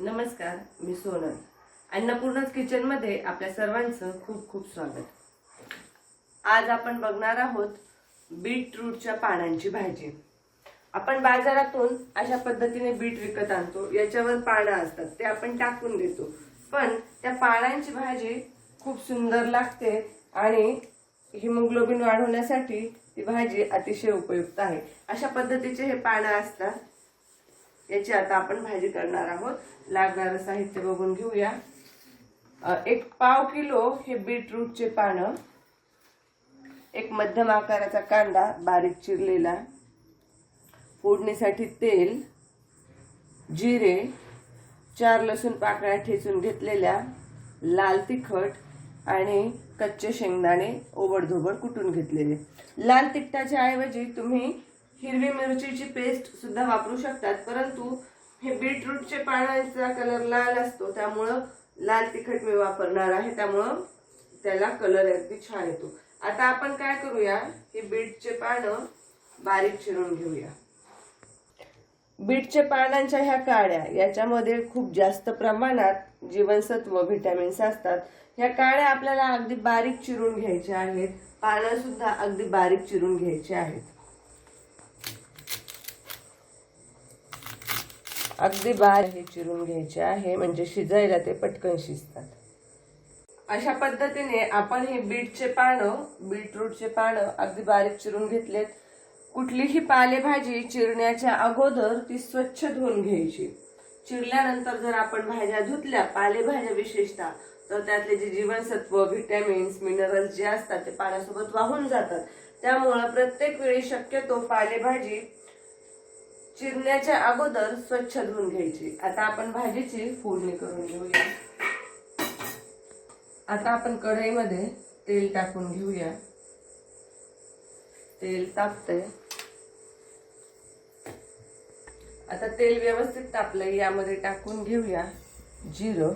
नमस्कार मी सोनल. अन्नपूर्णाच किचनमध्ये आपल्या सर्वांचं खूप खूप स्वागत. आज आपण बघणार आहोत बीटरूटच्या पानांची भाजी. आपण बाजारातून अशा पद्धतीने बीट विकत आणतो. याच्यावर पानं असतात ते आपण टाकून देतो. पण त्या पानांची भाजी खूप सुंदर लागते आणि हिमोग्लोबिन वाढवण्यासाठी ती भाजी अतिशय उपयुक्त आहे. अशा पद्धतीचे हे पानं असतात. याची आता आपण भाजी करणार आहोत. लागणारं साहित्य बघून घेऊया. एक पाव किलो हे बीटरूटचे पानं. एक मध्यम आकाराचा कांदा बारीक चिरलेला. फोडणीसाठी तेल जिरे चार लसूण पाकळ्या ठेचून घेतलेल्या लाल तिखट आणि कच्चे शेंगदाणे ओबडधोबड कुटून घेतलेले. लाल तिखटाच्या ऐवजी तुम्ही हिरवी मिरचीची पेस्ट सुद्धा वापरू शकतात. परंतु हे बीटरूटचे पानांचा कलर लाल असतो. त्यामुळं लाल तिखट मी वापरणार आहे. त्यामुळं त्याला कलर अगदी छान येतो. आता आपण काय करूया? हे बीटचे पानं बारीक चिरून घेऊया. बीटच्या पानांच्या ह्या काळ्या याच्यामध्ये खूप जास्त प्रमाणात जीवनसत्व व्हिटॅमिन्स असतात. ह्या काळ्या आपल्याला अगदी बारीक चिरून घ्यायच्या आहेत. पानं सुद्धा अगदी बारीक चिरून घ्यायचे आहेत. अगदी बार हे चिरून घ्यायचे आहे म्हणजे शिजायला ते पटकन शिजतात. अशा पद्धतीने आपण हे बीटचे पानं बीटरूटचे पानं अगदी बारीक चिरून घेतलेत. कुठलीही पालेभाजी चिरण्याच्या अगोदर ती स्वच्छ धुवून घ्यायची. चिरल्यानंतर जर आपण भाज्या धुतल्या पालेभाज्या विशेषतः तर त्यातले जे जीवनसत्व व्हिटॅमिन्स मिनरल्स जे असतात ते पाण्यासोबत वाहून जातात. त्यामुळं प्रत्येक वेळी शक्यतो पालेभाजी चिरण्याच्या अगोदर स्वच्छ धुवून घ्यायची. आता आपण भाजीची फोडणी करून घेऊया. आता आपण कढईमध्ये तेल टाकून घेऊया. तेल तापतंय. आता तेल व्यवस्थित तापलंय यामध्ये टाकून घेऊया जिरं.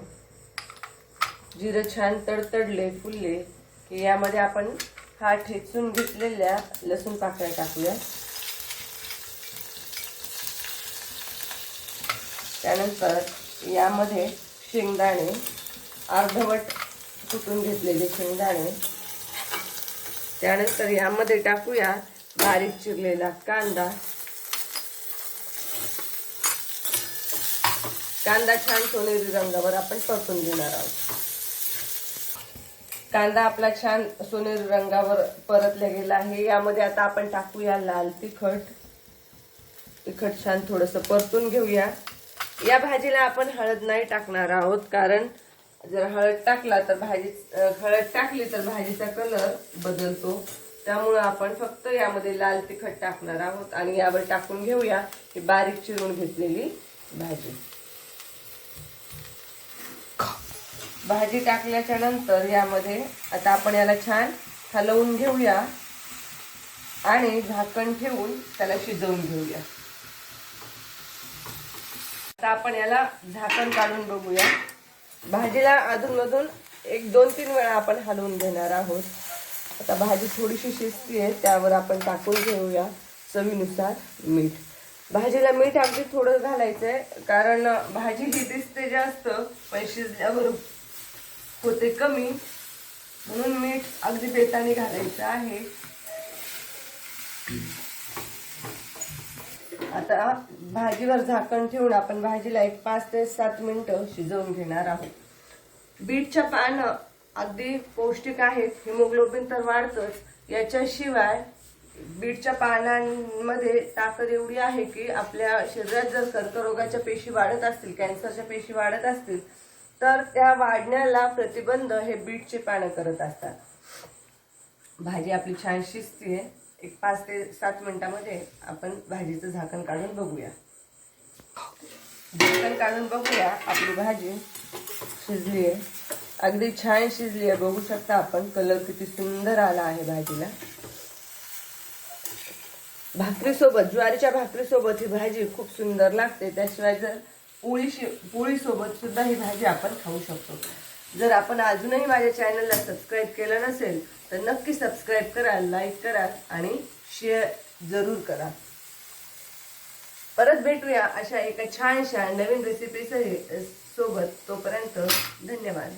जिरं छान तडतडले फुलले की यामध्ये आपण हा ठेचून घेतलेल्या लसूण पाकळ्या टाकूया. त्यानंतर यामध्ये शेंगदाणे अर्धवट कुटून घेतलेले शेंगदाणे. त्यानंतर यामध्ये टाकूया बारीक चिरलेला कांदा. कांदा छान सोनेरी रंगावर आपण परतून घेणार आहोत. कांदा आपला छान सोनेरी रंगावर परतला गेला आहे. यामध्ये आता आपण टाकूया लाल तिखट. तिखट छान थोडस परतून घेऊया. या भाजीला आपण हळद नाही टाकणार आहोत कारण जर हळद टाकला तर भाजी हळद टाकली तर भाजीचा कलर बदलतो. त्यामुळं आपण फक्त यामध्ये लाल तिखट टाकणार आहोत आणि यावर टाकून घेऊया ही बारीक चिरून घेतलेली भाजी. भाजी टाकल्याच्या नंतर यामध्ये आता आपण याला छान हलवून घेऊया आणि झाकण ठेवून त्याला शिजवून घेऊया. तर आपण याला झाकण काढून बघूया. भाजीला अधूनमधून एक दोन तीन वेळा आपण हलवून घेणार आहोत. आता भाजी थोडीशी शिजतीये त्यावर आपण टाकून घेऊया चवीनुसार मीठ. भाजीला मीठ अगदी थोडं घालायचंय कारण भाजी ही दिसते जास्त पण शिजल्यावर होते कमी. म्हणून मीठ अगदी बेताने घालायचं आहे. आता भाजीवर झाकण ठेवून आपण भाजीला एक पाच ते सात मिनिटं शिजवून घेणार आहोत. बीटच्या पानं अगदी पौष्टिक आहेत हिमोग्लोबिन तर वाढतंच. याच्याशिवाय बीटच्या पानांमध्ये ताकद एवढी आहे की आपल्या शरीरात जर कर्करोगाच्या पेशी वाढत असतील कॅन्सरच्या पेशी वाढत असतील तर त्या वाढण्याला प्रतिबंध हे बीटचे पानं करत असतात. भाजी आपली छान शिजतीये. एक पाच ते सात मिनिटामध्ये आपण भाजीचं झाकण काढून बघूया. झाकण काढून बघूया आपली भाजी शिजली आहे अगदी छान शिजली आहे बघू शकता आपण कलर किती सुंदर आला आहे भाजीला. भाकरीसोबत ज्वारीच्या भाकरीसोबत ही भाजी खूप सुंदर लागते. त्याशिवाय जर पोळी पोळीसोबत सुद्धा ही भाजी आपण खाऊ शकतो. जर आपण अजूनही माझ्या चॅनलला सबस्क्राईब केलं नसेल तर नक्की सबस्क्राईब करा लाईक करा आणि शेअर जरूर करा. परत भेटूया अशा एका छानशा नवीन रेसिपी सोबत. तोपर्यंत धन्यवाद.